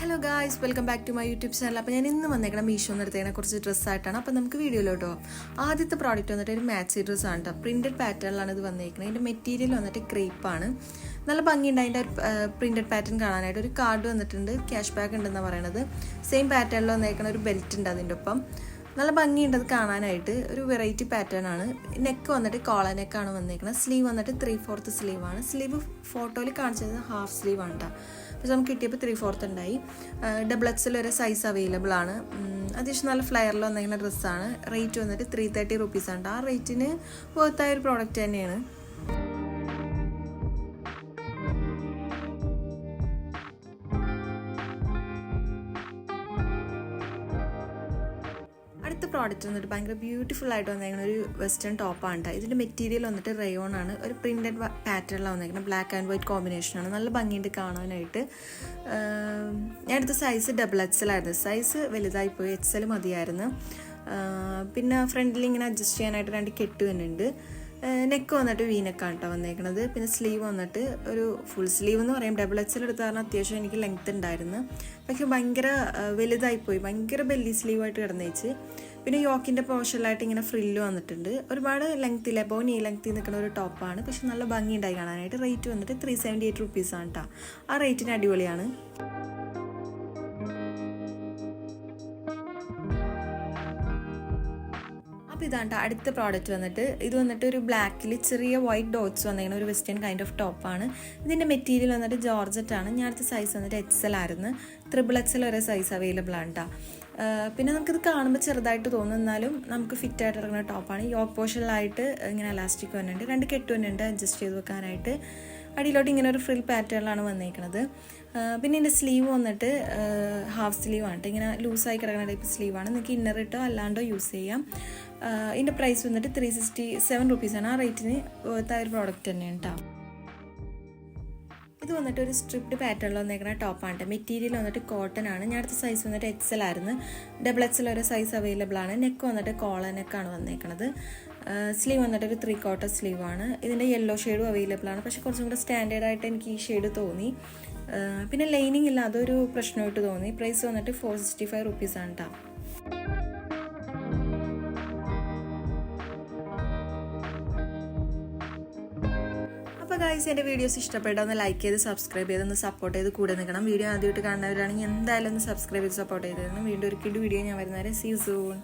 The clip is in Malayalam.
Hello guys welcome back to my YouTube channel അപ്പോൾ ഞാൻ ഇന്ന് വന്നേക്കണം മീഷോ നിർത്തേനെ കുറച്ച് ഡ്രസ്സായിട്ടാണ് അപ്പോൾ നമുക്ക് വീഡിയോയിലോട്ട് ആദ്യത്തെ പ്രോഡക്റ്റ് വന്നിട്ട് ഒരു മാച്ച് ഡ്രസ്സ് ആണ് കേട്ടോ പ്രിന്റഡ് പാറ്റേണിലാണ് ഇത് വന്നേക്കുന്നത് അതിന്റെ മെറ്റീരിയൽ വന്നിട്ട് ക്രീപ്പാണ് നല്ല ഭംഗിയുണ്ട് അതിന്റെ പ്രിന്റഡ് പാറ്റേൺ കാണാനായിട്ട്. ഒരു കാർഡ് വന്നിട്ടുണ്ട്. ക്യാഷ് ബാക്ക് ഉണ്ടെന്നാണ് പറയണത് സെയിം പാറ്റേണിൽ വന്നേക്കുന്ന ഒരു ബെൽറ്റ് ഉണ്ട് അതിന്റെ ഒപ്പം. നല്ല ഭംഗിയുണ്ട് അത് കാണാനായിട്ട്. ഒരു വെറൈറ്റി പാറ്റേൺ ആണ്. നെക്ക് വന്നിട്ട് കോള നെക്കാണ് വന്നേക്കുന്നത് സ്ലീവ് വന്നിട്ട് ത്രീ ഫോർത്ത് സ്ലീവ് ആണ് സ്ലീവ് ഫോട്ടോയിൽ കാണിച്ചത് ഹാഫ് സ്ലീവ് ആണ് കേട്ടോ പക്ഷെ നമുക്ക് കിട്ടിയപ്പോൾ ത്രീ ഫോർത്ത് ഉണ്ടായി ഡബിൾ എക്സിൽ ഒരു സൈസ് അവൈലബിൾ ആണ്. അത്യാവശ്യം നല്ല ഫ്ലെയറിൽ വന്നിരിക്കുന്ന ഡ്രസ്സാണ് റേറ്റ് വന്നിട്ട് ത്രീ തേർട്ടി റുപ്പീസ് ആണ് ആ റേറ്റിന് വർത്തായ ഒരു പ്രോഡക്റ്റ് തന്നെയാണ്. അടുത്ത പ്രോഡക്റ്റ് വന്നിട്ട് ഭയങ്കര ബ്യൂട്ടിഫുൾ ആയിട്ട് വന്നേക്കുന്ന ഒരു വെസ്റ്റേൺ ടോപ്പാണ് കേട്ടോ ഇതിന്റെ മെറ്റീരിയൽ വന്നിട്ട് റയോൺ ആണ്. ഒരു പ്രിന്റഡ് പാറ്റേണിലാണ് വന്നേക്കുന്നത് ബ്ലാക്ക് ആൻഡ് വൈറ്റ് കോമ്പിനേഷനാണ് നല്ല ഭംഗിയുണ്ട് കാണാനായിട്ട്. ഞാൻ എടുത്ത സൈസ് ഡബിൾ എക്സ് എക്സലായിരുന്നു സൈസ് വലുതായി വലുതായിപ്പോയി എൽ മതിയായിരുന്നു. പിന്നെ ഫ്രണ്ടിൽ ഇങ്ങനെ അഡ്ജസ്റ്റ് ചെയ്യാനായിട്ട് രണ്ട് കെട്ട് തന്നെ ഉണ്ട് നെക്ക് വന്നിട്ട് വീനക്കാണ് കേട്ടോ വന്നേക്കണത്. പിന്നെ സ്ലീവ് വന്നിട്ട് ഒരു ഫുൾ സ്ലീവ് എന്ന് പറയും. ഡബിൾ എക്സൽ എടുത്ത കാരണം അത്യാവശ്യം എനിക്ക് ലെങ്ത് ഉണ്ടായിരുന്നു. പക്ഷെ ഭയങ്കര വലുതായിപ്പോയി ഭയങ്കര ബെല്ലി സ്ലീവായിട്ട് കിടന്നേച്ച്. പിന്നെ യോക്കിന്റെ പോർഷനിലായിട്ട് ഇങ്ങനെ ഫ്രില്ല് വന്നിട്ടുണ്ട്. ഒരുപാട് ലെങ്ത്തിൽ എബോ നീ ലെങ്ത്തിൽ നിൽക്കുന്ന ഒരു ടോപ്പാണ് പക്ഷെ നല്ല ഭംഗിയുണ്ടായി കാണാനായിട്ട്. റേറ്റ് വന്നിട്ട് ത്രീ സെവന്റി എയ്റ്റ് റുപ്പീസാണ് കേട്ടോ ആ റേറ്റിന് അടിപൊളിയാണ്. അപ്പോൾ ഇതാണ്ട് അടുത്ത പ്രോഡക്റ്റ് വന്നിട്ട് ഇത് വന്നിട്ട് ഒരു ബ്ലാക്കിൽ ചെറിയ വൈറ്റ് ഡോട്ട്സ് വന്നിരിക്കുന്ന ഒരു വെസ്റ്റേൺ കൈൻഡ് ഓഫ് ടോപ്പാണ് ഇതിന്റെ മെറ്റീരിയൽ വന്നിട്ട് ജോർജറ്റ് ആണ്. ഞാൻ അടുത്ത സൈസ് വന്നിട്ട് എക്സൽ ആയിരുന്നു. ത്രിബിൾ എക്സൽ വരെ സൈസ് അവൈലബിൾ ആണ് കേട്ടോ പിന്നെ നമുക്കിത് കാണുമ്പോൾ ചെറുതായിട്ട് തോന്നും. എന്നാലും നമുക്ക് ഫിറ്റ് ആയിട്ട് ഇറങ്ങുന്ന ടോപ്പാണ് യോക്ക് പോഷനിലായിട്ട് ഇങ്ങനെ അലാസ്റ്റിക് വന്നിട്ടുണ്ട് രണ്ട് കെട്ട് വന്നിട്ടുണ്ട് അഡ്ജസ്റ്റ് ചെയ്ത് വെക്കാനായിട്ട്. അടിയിലോട്ട് ഇങ്ങനെ ഒരു ഫ്രിൽ പാറ്റേണിലാണ് വന്നേക്കുന്നത് പിന്നെ ഇതിന്റെ സ്ലീവ് വന്നിട്ട് ഹാഫ് സ്ലീവ് ആണ്. ഇങ്ങനെ ലൂസായി കിടക്കുന്ന ടൈപ്പ് സ്ലീവാണ് നിങ്ങൾക്ക് ഇന്നർ ഇട്ടോ അല്ലാണ്ടോ യൂസ് ചെയ്യാം. ഇതിന്റെ പ്രൈസ് വന്നിട്ട് ത്രീ സിക്സ്റ്റി സെവൻ റുപ്പീസാണ് ആ റേറ്റിന് ആ ഒരു പ്രോഡക്റ്റ് തന്നെയാണ് കേട്ടോ ഇത് വന്നിട്ട് ഒരു സ്ട്രിപ്ഡ് പാറ്റേണിൽ വന്നേക്കുന്ന ടോപ്പാണ്. മെറ്റീരിയൽ വന്നിട്ട് കോട്ടൺ ആണ്. ഞാൻ അടുത്ത സൈസ് വന്നിട്ട് എക്സൽ ആയിരുന്നു. ഡബിൾ എക്സൽ ഒരു സൈസ് അവൈലബിൾ ആണ്. നെക്ക് വന്നിട്ട് കോള നെക്കാണ് വന്നേക്കണത്. സ്ലീവ് വന്നിട്ട് ഒരു ത്രീ ക്വാർട്ടർ സ്ലീവ് ആണ് ഇതിന്റെ യെല്ലോ ഷെയ്ഡും അവൈലബിൾ ആണ്. പക്ഷേ കുറച്ചും കൂടെ സ്റ്റാൻഡേർഡ് ആയിട്ട് എനിക്ക് ഈ ഷെയ്ഡ് തോന്നി. പിന്നെ ലൈനിങ് ഇല്ല അതൊരു പ്രശ്നമായിട്ട് തോന്നി. പ്രൈസ് വന്നിട്ട് ഫോർ സിക്സ്റ്റി ഫൈവ് റുപ്പീസാണ് കേട്ടോ ഗൈസ് എന്റെ വീഡിയോസ് ഇഷ്ടപ്പെട്ടാൽ ഒന്ന് ലൈക്ക് ചെയ്ത് സബ്സ്ക്രൈബ് ചെയ്ത് ഒന്ന് സപ്പോർട്ട് ചെയ്ത് കൂടെ നിൽക്കണം. വീഡിയോ ആദ്യമായിട്ട് കാണുന്നവരാണെങ്കിൽ എന്തായാലും ഒന്ന് സബ്സ്ക്രൈബ് ചെയ്ത് സപ്പോർട്ട് ചെയ്ത് തരണം. വീണ്ടും ഒരു കിട്ടി വീഡിയോ ഞാൻ വരുന്നവരെ സീ സൂൺ